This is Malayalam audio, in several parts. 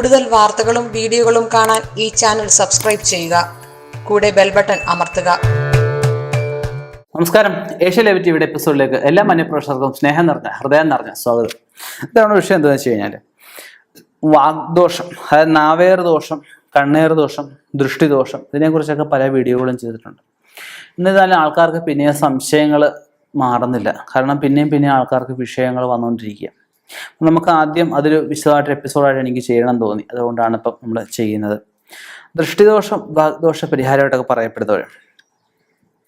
കൂടുതൽ വാർത്തകളും വീഡിയോകളും കാണാൻ ഈ ചാനൽ സബ്സ്ക്രൈബ് ചെയ്യുക. കൂടെ ബെൽ ബട്ടൺ അമർത്തുക. നമസ്കാരം. ഏഷ്യ ലൈവ് ടിവിയുടെ എപ്പിസോഡിലേക്ക് എല്ലാ മന്യപ്രേക്ഷകർക്കും സ്നേഹം നിറഞ്ഞ ഹൃദയം നിറഞ്ഞ സ്വാഗതം. ഇതാണ് വിഷയം എന്താണെന്ന് വെച്ച് കഴിഞ്ഞാൽ വാഗ്ദോഷം അതായത് നാവേർ ദോഷം കണ്ണേർ ദോഷം ദൃഷ്ടിദോഷം ഇതിനെക്കുറിച്ചൊക്കെ പല വീഡിയോകളും ചെയ്തിട്ടുണ്ട്. എന്നിരുന്നാലും ആൾക്കാർക്ക് പിന്നെയും സംശയങ്ങൾ മാറുന്നില്ല. കാരണം പിന്നെയും പിന്നെയും ആൾക്കാർക്ക് വിഷയങ്ങൾ വന്നുകൊണ്ടിരിക്കുക നമുക്ക് ആദ്യം അതൊരു വിശദമായിട്ട് എപ്പിസോഡായിട്ട് എനിക്ക് ചെയ്യണം തോന്നി. അതുകൊണ്ടാണ് ഇപ്പം നമ്മൾ ചെയ്യുന്നത്. ദൃഷ്ടിദോഷം വാഗ്ദോഷ പരിഹാരമായിട്ടൊക്കെ പറയപ്പെടുന്നവർ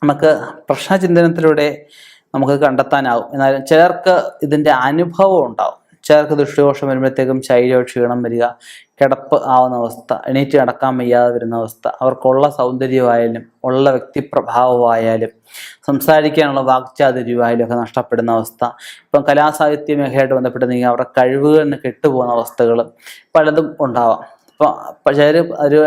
നമുക്ക് പ്രശ്നചിന്തനത്തിലൂടെ നമുക്ക് കണ്ടെത്താനാവും. എന്നാലും ചിലർക്ക് ഇതിന്റെ അനുഭവം ഉണ്ടാവും. ചിലർക്ക് ദൃഷ്ടിദോഷം വരുമ്പോഴത്തേക്കും ശൈലോ ക്ഷീണം വരിക കിടപ്പ് ആവുന്ന അവസ്ഥ എണീറ്റ് നടക്കാൻ വയ്യാതെ വരുന്ന അവസ്ഥ അവർക്കുള്ള സൗന്ദര്യമായാലും ഉള്ള വ്യക്തിപ്രഭാവമായാലും സംസാരിക്കാനുള്ള വാക്ചാതുര്യമായാലും ഒക്കെ നഷ്ടപ്പെടുന്ന അവസ്ഥ. ഇപ്പം കലാസാഹിത്യ മേഖലയായിട്ട് ബന്ധപ്പെട്ടെങ്കിൽ അവരുടെ കഴിവുകളിൽ കെട്ടുപോകുന്ന അവസ്ഥകൾ പലതും ഉണ്ടാവാം. ഇപ്പോൾ ചിലർ ഒരു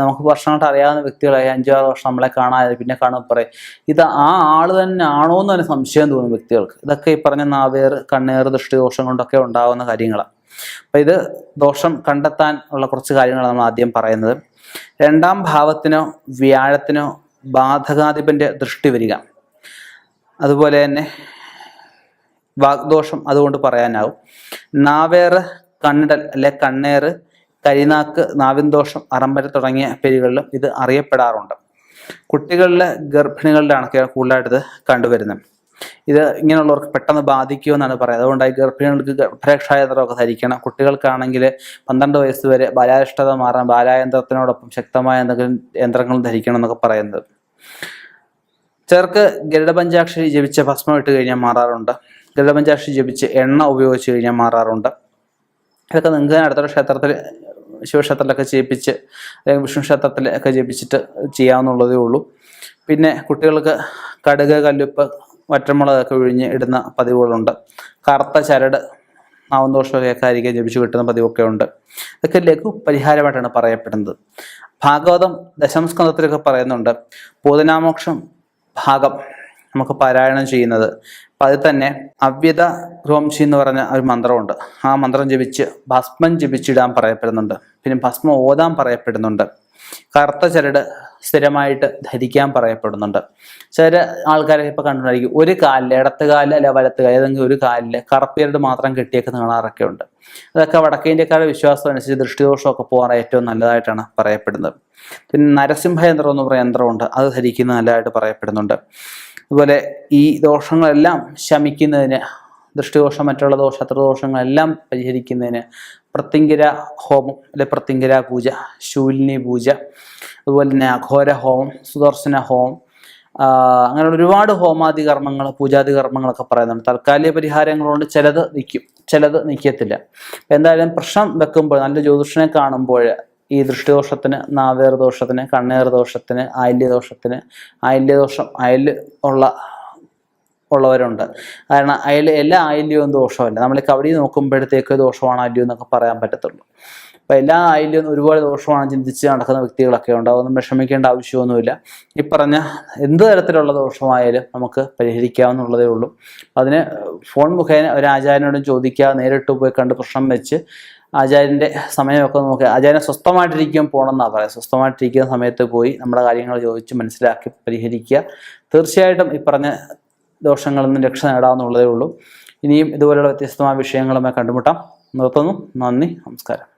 നമുക്ക് വർഷമായിട്ട് അറിയാവുന്ന വ്യക്തികളായി ആറ് വർഷം നമ്മളെ കാണാതെ പിന്നെ കാണും പറയും ഇത് ആ ആൾ തന്നെ ആണോ എന്ന് തന്നെ സംശയം തോന്നും വ്യക്തികൾക്ക്. ഇതൊക്കെ ഈ പറഞ്ഞ നാവേർ കണ്ണേർ ദൃഷ്ടിദോഷം കൊണ്ടൊക്കെ ഉണ്ടാകുന്ന കാര്യങ്ങളാണ്. അപ്പം ഇത് ദോഷം കണ്ടെത്താൻ ഉള്ള കുറച്ച് കാര്യങ്ങളാണ് നമ്മൾ ആദ്യം പറയുന്നത്. രണ്ടാം ഭാവത്തിനോ വ്യാഴത്തിനോ ബാധകാധിപന്റെ ദൃഷ്ടി വരിക. അതുപോലെ തന്നെ വാഗ്ദോഷം അതുകൊണ്ട് പറയാനാവും. നാവേർ കണ്ണിടൽ അല്ലെ കണ്ണേറ് കരിനാക്ക് നാവിൻദോഷം അറമ്പര തുടങ്ങിയ പേരുകളിലും ഇത് അറിയപ്പെടാറുണ്ട്. കുട്ടികളിലെ ഗർഭിണികളിലാണ് കൂടുതലായിട്ട് ഇത് കണ്ടുവരുന്നത്. ഇത് ഇങ്ങനെയുള്ളവർക്ക് പെട്ടെന്ന് ബാധിക്കുമെന്നാണ് പറയുന്നത്. അതുകൊണ്ട് ഈ ഗർഭിണികൾക്ക് ഗർഭരക്ഷായന്ത്രമൊക്കെ ധരിക്കണം. കുട്ടികൾക്കാണെങ്കിൽ പന്ത്രണ്ട് വയസ്സ് വരെ ബാലാരിഷ്ടത മാറാൻ ബാലായന്ത്രത്തിനോടൊപ്പം ശക്തമായ എന്തെങ്കിലും യന്ത്രങ്ങളും ധരിക്കണം എന്നൊക്കെ പറയുന്നത്. ചിലർക്ക് ഗരുഡപഞ്ചാക്ഷരി ജപിച്ച് ഭസ്മം ഇട്ട് കഴിഞ്ഞാൽ മാറാറുണ്ട്. ഗരുഡപഞ്ചാക്ഷരി ജപിച്ച് എണ്ണ ഉപയോഗിച്ച് കഴിഞ്ഞാൽ മാറാറുണ്ട്. ഇതൊക്കെ നിങ്ങൾക്ക് അടുത്തൊരു ക്ഷേത്രത്തിൽ ശിവക്ഷേത്രത്തിലൊക്കെ ചെയ്യിപ്പിച്ച് അല്ലെങ്കിൽ വിഷ്ണു ക്ഷേത്രത്തിൽ ഒക്കെ ജപിച്ചിട്ട് ചെയ്യാവുന്നുള്ളതേ ഉള്ളൂ. പിന്നെ കുട്ടികൾക്ക് കടുക് കല്ലുപ്പ് വറ്റമുളകൊക്കെ ഒഴിഞ്ഞ് ഇടുന്ന പതിവുകളുണ്ട്. കറുത്ത ചരട് നാവന്തോഷമൊക്കെ ആയിരിക്കും ജപിച്ചു കിട്ടുന്ന പതിവൊക്കെ ഉണ്ട്. ഇതൊക്കെ ലഘു പരിഹാരമായിട്ടാണ് പറയപ്പെടുന്നത്. ഭാഗവതം ദശമസ്കന്ധത്തിലൊക്കെ പറയുന്നുണ്ട് പൂതനാമോക്ഷം ഭാഗം. നമുക്ക് പാരായണം ചെയ്യുന്നത്. അപ്പം അതിൽ തന്നെ അവ്യത രോംശി എന്ന് പറഞ്ഞ ഒരു മന്ത്രമുണ്ട്. ആ മന്ത്രം ജപിച്ച് ഭസ്മം ജപിച്ചിടാൻ പറയപ്പെടുന്നുണ്ട്. പിന്നെ ഭസ്മം ഓതാൻ പറയപ്പെടുന്നുണ്ട്. കറുത്ത ചരട് സ്ഥിരമായിട്ട് ധരിക്കാൻ പറയപ്പെടുന്നുണ്ട്. ചില ആൾക്കാരെ ഇപ്പം കണ്ടിട്ടുണ്ടായിരിക്കും ഒരു കാലിൽ ഇടത്ത് കാലിൽ അല്ല വലത്ത് കാലിൽ ഏതെങ്കിലും ഒരു കാലിൽ കറുപ്പിയരുടെ മാത്രം കെട്ടിയൊക്കെ കാണാറൊക്കെ ഉണ്ട്. അതൊക്കെ വടക്കേ വിശ്വാസം അനുസരിച്ച് ദൃഷ്ടിദോഷമൊക്കെ പോകാൻ ഏറ്റവും നല്ലതായിട്ടാണ് പറയപ്പെടുന്നത്. പിന്നെ നരസിംഹ യന്ത്രം എന്ന് പറയുന്ന യന്ത്രമുണ്ട്. അത് ധരിക്കുന്നത് നല്ലതായിട്ട് പറയപ്പെടുന്നുണ്ട്. അതുപോലെ ഈ ദോഷങ്ങളെല്ലാം ശമിക്കുന്നതിന് ദൃഷ്ടിദോഷം മറ്റുള്ള ദോഷ ദോഷങ്ങളെല്ലാം പരിഹരിക്കുന്നതിന് പ്രത്യങ്കര ഹോമം അല്ലെ പ്രത്യങ്കര പൂജ ശൂലിനി പൂജ അതുപോലെ തന്നെ അഘോര ഹോമം സുദർശന ഹോമം അങ്ങനെയുള്ള അങ്ങനെ ഒരുപാട് ഹോമാദി കർമ്മങ്ങൾ പൂജാതി കർമ്മങ്ങളൊക്കെ പറയുന്നുണ്ട്. തൽക്കാലിക പരിഹാരങ്ങളുണ്ട്. ചിലത് നിൽക്കും ചിലത് നിൽക്കത്തില്ല എന്തായാലും പ്രശ്നം വെക്കുമ്പോൾ നല്ല ജ്യോതിഷനെ കാണുമ്പോൾ ഈ ദൃഷ്ടിദോഷത്തിന് നാവേർ ദോഷത്തിന് കണ്ണേർ ദോഷത്തിന് ആയില്യദോഷത്തിന് ആയില്യദോഷം അയൽ ഉള്ള ഉള്ളവരുണ്ട്. കാരണം അയൽ എല്ലാ ആയില്യവും ദോഷമല്ല. നമ്മൾ കവടി നോക്കുമ്പോഴത്തേക്ക് ദോഷമാണ് അല്യം എന്നൊക്കെ പറയാൻ പറ്റത്തുള്ളൂ. അപ്പോൾ എല്ലാ ആയല്യവും ഒരുപാട് ദോഷമാണ് ചിന്തിച്ച് നടക്കുന്ന വ്യക്തികളൊക്കെ ഉണ്ട്. അതൊന്നും വിഷമിക്കേണ്ട ആവശ്യമൊന്നുമില്ല. ഈ പറഞ്ഞ എന്ത് തരത്തിലുള്ള ദോഷമായാലും നമുക്ക് പരിഹരിക്കാവുന്നുള്ളതേ ഉള്ളൂ. അതിന് ഫോൺ മുഖേന ഒരു ആചാര്യനോടും ചോദിക്കുക നേരിട്ട് പോയി കണ്ട് പ്രശ്നം വെച്ച് ആചാര്യന്റെ സമയമൊക്കെ നോക്കി. ആചാര്യൻ സ്വസ്ഥമായിട്ടിരിക്കാൻ പോകണമെന്നാണ് പറയാം സ്വസ്ഥമായിട്ടിരിക്കുന്ന സമയത്ത് പോയി നമ്മുടെ കാര്യങ്ങൾ ചോദിച്ച് മനസ്സിലാക്കി പരിഹരിക്കുക. തീർച്ചയായിട്ടും ഈ പറഞ്ഞ ദോഷങ്ങളിൽ നിന്ന് രക്ഷ നേടാമെന്നുള്ളതേ ഉള്ളൂ. ഇനിയും ഇതുപോലെയുള്ള വ്യത്യസ്തമായ വിഷയങ്ങളുമായി കണ്ടുമുട്ടാം. നിർത്തുന്നു. നന്ദി. നമസ്കാരം.